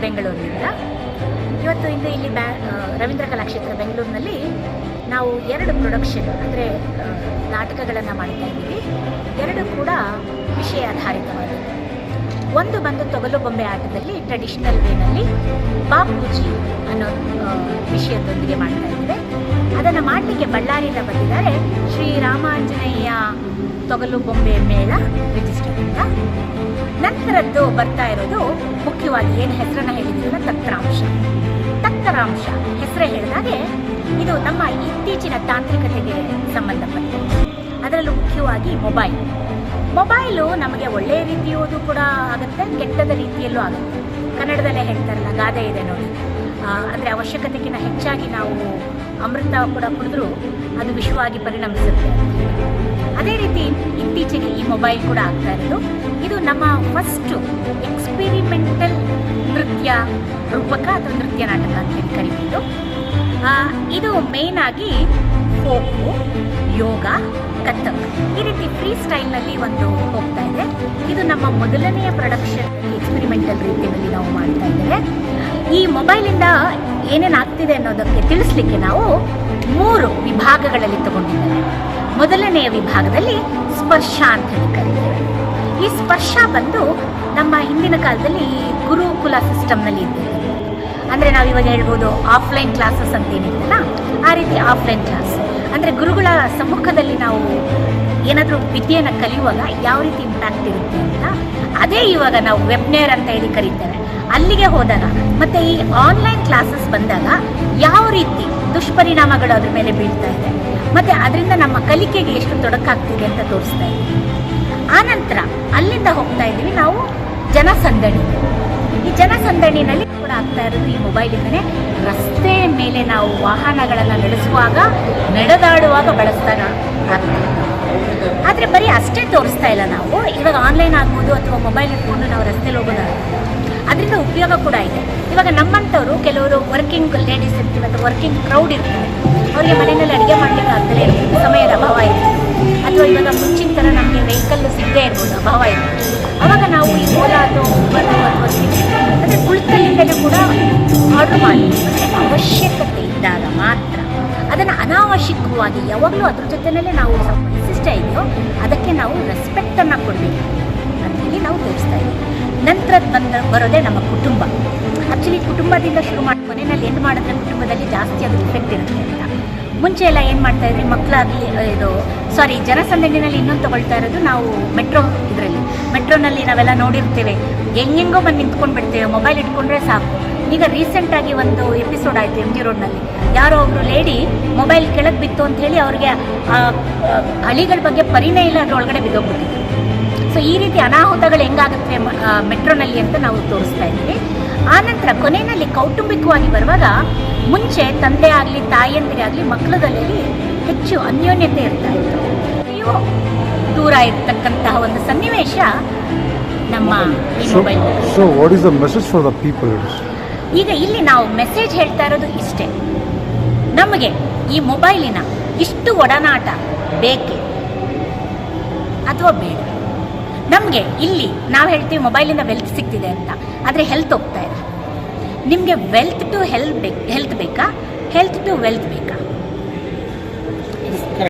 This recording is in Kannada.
ಬೆಂಗಳೂರಿನಿಂದ ಇವತ್ತು ಹಿಂದೆ ಇಲ್ಲಿ ಬ್ಯಾ ರವೀಂದ್ರ ಕಲಾಕ್ಷೇತ್ರ ಬೆಂಗಳೂರಿನಲ್ಲಿ ನಾವು ಎರಡು ಪ್ರೊಡಕ್ಷನ್ ಅಂದರೆ ನಾಟಕಗಳನ್ನು ಮಾಡ್ತಾ ಇದ್ದೀವಿ. ಎರಡು ಕೂಡ ವಿಷಯ ಆಧಾರಿತವಾಗಿದೆ ಒಂದು ಬಂದು ತೊಗಲು ಬೊಂಬೆ ಆಟದಲ್ಲಿ ಟ್ರೆಡಿಷನಲ್ ವೇನಲ್ಲಿ ಬಾಪೂಜಿ ಅನ್ನೋ ವಿಷಯದೊಂದಿಗೆ ಮಾಡ್ತಾ ಇದ್ದೇವೆ ಅದನ್ನು ಮಾಡಲಿಕ್ಕೆ ಬಳ್ಳಾರಿಯಿಂದ ಬಂದಿದ್ದಾರೆ ಶ್ರೀ ರಾಮಾಂಜನೇಯ ತೊಗಲು ಬೊಂಬೆ ಮೇಳ ರಿಜಿಸ್ಟರ್ನಿಂದ ನಂತರದ್ದು ಬರ್ತಾ ಇರೋದು ಮುಖ್ಯವಾಗಿ ಏನು ಹೆಸರನ್ನ ಹೇಳಿದ್ರು ತತ್ರಾಂಶ ತತ್ತರಾಂಶ ಹೆಸರೇ ಹೇಳಿದಾಗೆ ಇದು ನಮ್ಮ ಇತ್ತೀಚಿನ ತಾಂತ್ರಿಕತೆಗೆ ಸಂಬಂಧಪಟ್ಟಿದೆ ಅದರಲ್ಲೂ ಮುಖ್ಯವಾಗಿ ಮೊಬೈಲ್. ಮೊಬೈಲು ನಮಗೆ ಒಳ್ಳೆಯ ರೀತಿಯೋದು ಕೂಡ ಆಗುತ್ತೆ, ಕೆಟ್ಟದ ರೀತಿಯಲ್ಲೂ ಆಗುತ್ತೆ. ಕನ್ನಡದಲ್ಲೇ ಹೇಳ್ತಾರಲ್ಲ, ಗಾದೆ ಇದೆ ನೋಡಿ. ಅಂದರೆ ಅವಶ್ಯಕತೆಗಿಂತ ಹೆಚ್ಚಾಗಿ ನಾವು ಅಮೃತ ಕೂಡ ಕುಡಿದ್ರೂ ಅದು ವಿಷವಾಗಿ ಪರಿಣಮಿಸುತ್ತೆ. ಅದೇ ರೀತಿ ಇತ್ತೀಚೆಗೆ ಈ ಮೊಬೈಲ್ ಕೂಡ ಆಗ್ತಾ ಇರೋದು. ಇದು ನಮ್ಮ ಫಸ್ಟ್ ಎಕ್ಸ್ಪೆರಿಮೆಂಟಲ್ ನೃತ್ಯ ರೂಪಕ ಅಥವಾ ನೃತ್ಯ ನಾಟಕ ಅಂತ ಹೇಳಿ ಕರಿಬೋದು. ಇದು ಮೇನ್ ಆಗಿ ಫೋಕು, ಯೋಗ, ಕಥಕ್. ಈ ರೀತಿ ಫ್ರೀ ಸ್ಟೈಲ್ನಲ್ಲಿ ಒಂದು ಹೋಗ್ತಾ ಇದೆ. ಇದು ನಮ್ಮ ಮೊದಲನೆಯ ಪ್ರೊಡಕ್ಷನ್ ಎಕ್ಸ್ಪೆರಿಮೆಂಟಲ್ ರೀತಿಯಲ್ಲಿ ನಾವು ಮಾಡ್ತಾ ಇದ್ದೇವೆ. ಈ ಮೊಬೈಲಿಂದ ಏನೇನು ಆಗ್ತಿದೆ ಅನ್ನೋದಕ್ಕೆ ತಿಳಿಸ್ಲಿಕ್ಕೆ ನಾವು ಮೂರು ವಿಭಾಗಗಳಲ್ಲಿ ತಗೊಂಡಿದ್ದೇವೆ. ಮೊದಲನೆಯ ವಿಭಾಗದಲ್ಲಿ ಸ್ಪರ್ಶ ಅಂತ ಹೇಳಿ ಕರೀತೇವೆ ಈ ಸ್ಪರ್ಶ ಬಂದು ನಮ್ಮ ಹಿಂದಿನ ಕಾಲದಲ್ಲಿ ಗುರುಕುಲ ಸಿಸ್ಟಮ್ನಲ್ಲಿ ಇದ್ದೇವೆ ಅಂದರೆ ನಾವು ಇವಾಗ ಹೇಳ್ಬೋದು ಆಫ್ಲೈನ್ ಕ್ಲಾಸಸ್ ಅಂತ ಏನಿತ್ತಲ್ಲ ಆ ರೀತಿ ಆಫ್ಲೈನ್ ಕ್ಲಾಸ್. ಅಂದರೆ ಗುರುಗಳ ನಾವು ಏನಾದರೂ ವಿದ್ಯೆಯನ್ನು ಕಲಿಯುವಾಗ ಯಾವ ರೀತಿ ಇಂಪ್ಯಾಕ್ಟ್ ಇರುತ್ತೆ ಅಂತ ಅದೇ ಇವಾಗ ನಾವು ವೆಬ್ನೇರ್ ಅಂತ ಹೇಳಿ ಕರೀತೇವೆ. ಅಲ್ಲಿಗೆ ಹೋದಾಗ ಮತ್ತು ಈ ಆನ್ಲೈನ್ ಕ್ಲಾಸಸ್ ಬಂದಾಗ ಯಾವ ರೀತಿ ದುಷ್ಪರಿಣಾಮಗಳು ಅದ್ರ ಮೇಲೆ ಬೀಳ್ತಾ ಇದೆ. ಮತ್ತು ಅದರಿಂದ ನಮ್ಮ ಕಲಿಕೆಗೆ ಎಷ್ಟು ತೊಡಕಾಗ್ತಿದೆ ಅಂತ ತೋರಿಸ್ತಾ ಇದೆ. ಆನಂತರ ಅಲ್ಲಿಂದ ಹೋಗ್ತಾ ಇದ್ದೀವಿ ನಾವು ಜನಸಂದಣಿ. ಈ ಜನಸಂದಣಿನಲ್ಲಿ ಕೂಡ ಆಗ್ತಾ ಇರೋದು ಈ ಮೊಬೈಲಿಂದನೇ ರಸ್ತೆ ಮೇಲೆ ನಾವು ವಾಹನಗಳನ್ನು ನಡೆಸುವಾಗ ನಡೆದಾಡುವಾಗ ಬಳಸ್ತಾನೆ ಆಗ್ತಾ ಆದರೆ ಬರೀ ಅಷ್ಟೇ ತೋರಿಸ್ತಾ ಇಲ್ಲ ನಾವು. ಇವಾಗ ಆನ್ಲೈನ್ ಆಗ್ಬೋದು ಅಥವಾ ಮೊಬೈಲ್ ಇಟ್ಕೊಂಡು ನಾವು ರಸ್ತೆಯಲ್ಲಿ ಹೋಗೋದಾಗ್ಬೋದು ಅದರಿಂದ ಉಪಯೋಗ ಕೂಡ ಇದೆ. ಇವಾಗ ನಮ್ಮಂಥವ್ರು ಕೆಲವರು ವರ್ಕಿಂಗ್ ಲೇಡೀಸ್ ಇರ್ತೀವಿ ಅಥವಾ ವರ್ಕಿಂಗ್ ಕ್ರೌಡ್ ಇರ್ತೀವಿ ಅವರಿಗೆ ಮನೆಯಲ್ಲಿ ಅಡುಗೆ ಮಾಡಲಿಕ್ಕೆ ಆಗ್ತಲೇ ಇರ್ಬೋದು. ಸಮಯದ ಅಭಾವ ಇರುತ್ತೆ. ಅಥವಾ ಇವಾಗ ಮುಂಚಿನ ಥರ ನಮಗೆ ವೆಹಿಕಲ್ ಸಿಗದೇ ಇರ್ಬೋದು, ಅಭಾವ ಇರುತ್ತೆ. ಅವಾಗ ನಾವು ಈ ಓಲಾ ಅಥವಾ ಉಬರ್ ಅಥವಾ ಅಂದರೆ ಕುಳಿತಲ್ಲಿಂದಲೂ ಕೂಡ ಆರ್ಡ್ರ್ ಮಾಡಿ ಅವಶ್ಯಕತೆ ಇದ್ದಾಗ ಮಾತ್ರ. ಅನಾವಶ್ಯಕವಾಗಿ ಯಾವಾಗಲೂ ಅದ್ರ ಜೊತೆಯಲ್ಲೇ ನಾವು ಸ್ವಲ್ಪ ಇದೆಯೋ, ಅದಕ್ಕೆ ನಾವು ರೆಸ್ಪೆಕ್ಟನ್ನು ಕೊಡಬೇಕು. ಅಂತೇಳಿ ನಾವು ತೋರಿಸ್ತಾ ಇದ್ದೀವಿ. ನಂತರ ಬಂದ, ಬರೋದೇ ನಮ್ಮ ಕುಟುಂಬ. ಆ್ಯಕ್ಚುಲಿ ಕುಟುಂಬದಿಂದ ಶುರು ಮಾಡಿ, ಮನೆಯಲ್ಲಿ ಏನು ಮಾಡಿದ್ರೆ ಕುಟುಂಬದಲ್ಲಿ ಜಾಸ್ತಿ ಅದು ಇಫೆಕ್ಟ್ ಇರುತ್ತೆ ಅಂತ. ಮುಂಚೆ ಎಲ್ಲ ಏನು ಮಾಡ್ತಾ ಇದ್ರಿ? ಮಕ್ಕಳಾಗಲಿ ಇದು ಸಾರಿ ಜನಸಂದಣಿನಲ್ಲಿ ಇನ್ನೊಂದು ತಗೊಳ್ತಾ ಇರೋದು ನಾವು ಮೆಟ್ರೋ ಇದರಲ್ಲಿ. ಮೆಟ್ರೋನಲ್ಲಿ ನಾವೆಲ್ಲ ನೋಡಿರ್ತೇವೆ. ಹೆಂಗೆಂಗೋ ಬಂದು ನಿಂತ್ಕೊಂಡು ಬಿಡ್ತೇವೆ. ಮೊಬೈಲ್ ಇಟ್ಕೊಂಡ್ರೆ ಸಾಕು. ಈಗ ರೀಸೆಂಟಾಗಿ ಒಂದು ಎಪಿಸೋಡ್ ಆಯಿತು ಎಂ ಜಿ ರೋಡ್ನಲ್ಲಿ ಯಾರೋ ಒಬ್ಬರು ಲೇಡಿ ಮೊಬೈಲ್ ಕೆಳಗೆ ಬಿತ್ತು ಅಂತ ಹೇಳಿ ಅವ್ರಿಗೆ ಹಳಿಗಳ ಬಗ್ಗೆ ಪರಿಣಯ ಇಲ್ಲ, ಅದರೊಳಗಡೆ ಬಿದ್ದೋಗ್ಬಿಟ್ಟಿದೆ ಸೊ ಈ ರೀತಿ ಅನಾಹುತಗಳು ಹೆಂಗಾಗುತ್ತೆ ಮೆಟ್ರೋನಲ್ಲಿ ಅಂತ ನಾವು ತೋರಿಸ್ತಾ ಇದ್ದೀವಿ. ಆನಂತರ ಕೊನೆಯಲ್ಲಿ ಕೌಟುಂಬಿಕವಾಗಿ ಬರುವಾಗ ಮುಂಚೆ ತಂದೆ ಆಗಲಿ ತಾಯಿಯಂದಿರೇ ಆಗಲಿ ಮಕ್ಕಳದಲ್ಲಿ ಹೆಚ್ಚು ಅನ್ಯೋನ್ಯತೆ ಇರ್ತಾ ಇತ್ತು. ಅಯ್ಯೋ ದೂರ ಇರ್ತಕ್ಕಂತಹ ಒಂದು ಸನ್ನಿವೇಶ ನಮ್ಮ ಈ ಮೊಬೈಲ್ the people? ಈಗ ಇಲ್ಲಿ ನಾವು ಮೆಸೇಜ್ ಹೇಳ್ತಾ ಇರೋದು ಇಷ್ಟೇ. ನಮಗೆ ಈ ಮೊಬೈಲಿನ ಇಷ್ಟು ಒಡನಾಟ ಬೇಕೆ ಅಥವಾ ಬೇಡ? ನಮಗೆ ಇಲ್ಲಿ ನಾವು ಹೇಳ್ತೀವಿ ಮೊಬೈಲಿಂದ ವೆಲ್ತ್ ಸಿಗ್ತಿದೆ ಅಂತ. ಆದರೆ ಹೆಲ್ತ್ ಹೋಗ್ತಾ ಇದೆ ನಿಮಗೆ ವೆಲ್ತ್ ಟು ಹೆಲ್ತ್ ಬೇಕು ಹೆಲ್ತ್ ಬೇಕಾ? ಹೆಲ್ತ್ ಟು ವೆಲ್ತ್ ಬೇಕಾ.